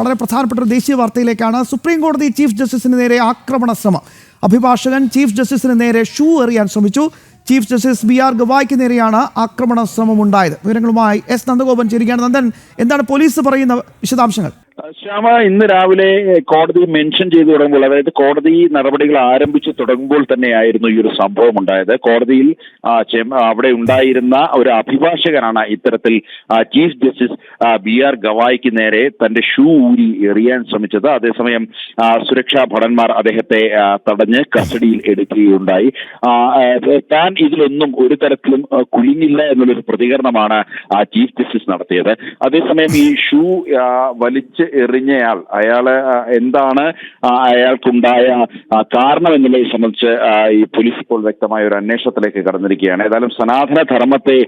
വളരെ പ്രധാനപ്പെട്ട ഒരു ദേശീയ വാർത്തയിലേക്കാണ് സുപ്രീം കോടതി ചീഫ് ജസ്റ്റിസിന് നേരെ ആക്രമണ ശ്രമം. അഭിഭാഷകൻ ചീഫ് ജസ്റ്റിസിന് നേരെ ഷൂ എറിയാൻ ശ്രമിച്ചു. ചീഫ് ജസ്റ്റിസ് ബി ആർ ഗവായ്ക്ക് നേരെയാണ് ആക്രമണ ശ്രമം ഉണ്ടായത് വിവരങ്ങളുമായി എസ് നന്ദഗോപൻ ചേരുകയാണ്. നന്ദൻ എന്താണ് പോലീസ് പറയുന്ന വിശദാംശങ്ങൾ? ശ്യാമ ഇന്ന് രാവിലെ കോടതി മെൻഷൻ ചെയ്തു തുടങ്ങുമ്പോൾ അതായത് കോടതി നടപടികൾ ആരംഭിച്ചു തുടങ്ങുമ്പോൾ തന്നെയായിരുന്നു ഈ ഒരു സംഭവം ഉണ്ടായത്. കോടതിയിൽ അവിടെ ഉണ്ടായിരുന്ന ഒരു അഭിഭാഷകനാണ് ഇത്തരത്തിൽ ചീഫ് ജസ്റ്റിസ് ബി ആർ ഗവായിക്ക് നേരെ തന്റെ ഷൂ ഊരി എറിയാൻ ശ്രമിച്ചത്. അതേസമയം സുരക്ഷാ ഭടന്മാർ അദ്ദേഹത്തെ തടഞ്ഞ് കസ്റ്റഡിയിൽ എടുക്കുകയുണ്ടായി. താൻ ഇതിലൊന്നും ഒരു തരത്തിലും കുലിങ്ങില്ല എന്നുള്ളൊരു പ്രതികരണമാണ് ചീഫ് ജസ്റ്റിസ് നടത്തിയത്. അതേസമയം ഈ ഷൂ വലിച്ച് എറിഞ്ഞയാൾ. അയാൾ എന്താണ് അയാൾക്കുണ്ടായ കാരണം എന്നുള്ളത് സംബന്ധിച്ച് ഈ പോലീസ് ഇപ്പോൾ വ്യക്തമായ ഒരു അന്വേഷണത്തിലേക്ക് കടന്നിരിക്കുകയാണ്. ഏതായാലും സനാതന ധർമ്മത്തെ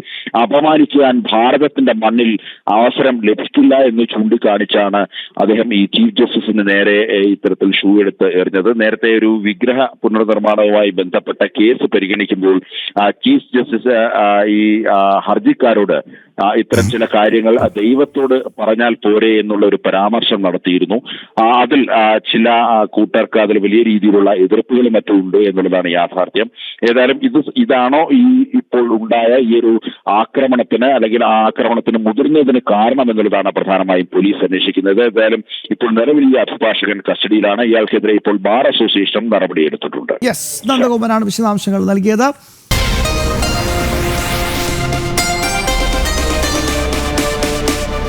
അപമാനിക്കാൻ ഭാരതത്തിന്റെ മണ്ണിൽ അവസരം ലഭിക്കില്ല എന്ന് ചൂണ്ടിക്കാണിച്ചാണ് അദ്ദേഹം ഈ ചീഫ് ജസ്റ്റിസിന് നേരെ ഇത്തരത്തിൽ ഷൂ എടുത്ത് എറിഞ്ഞത്. നേരത്തെ ഒരു വിഗ്രഹ പുനർനിർമ്മാണവുമായി ബന്ധപ്പെട്ട കേസ് പരിഗണിക്കുമ്പോൾ ചീഫ് ജസ്റ്റിസ് ഈ ഹർജിക്കാരോട് ഇത്തരം ചില കാര്യങ്ങൾ ദൈവത്തോട് പറഞ്ഞാൽ പോരെ എന്നുള്ള ഒരു പരാമർശം നടത്തിയിരുന്നു. ആ, അതിൽ ചില കൂട്ടർക്ക് അതിൽ വലിയ രീതിയിലുള്ള എതിർപ്പുകളും മറ്റും ഉണ്ട് എന്നുള്ളതാണ് യാഥാർത്ഥ്യം. ഏതായാലും ഇത് ഇതാണോ ഈ ഇപ്പോൾ ഉണ്ടായ ഈ ഒരു ആക്രമണത്തിന് അല്ലെങ്കിൽ ആ ആക്രമണത്തിന് മുതിർന്നതിന് കാരണം എന്നുള്ളതാണ് പ്രധാനമായും പോലീസ് അന്വേഷിക്കുന്നത്. ഏതായാലും ഇപ്പോൾ നിലവിൽ ഈ അഭിഭാഷകൻ കസ്റ്റഡിയിലാണ്. ഇയാൾക്കെതിരെ ഇപ്പോൾ ബാർ അസോസിയേഷൻ നടപടിയെടുത്തിട്ടുണ്ട് യെസ് വിശദാംശങ്ങൾ നൽകിയത്.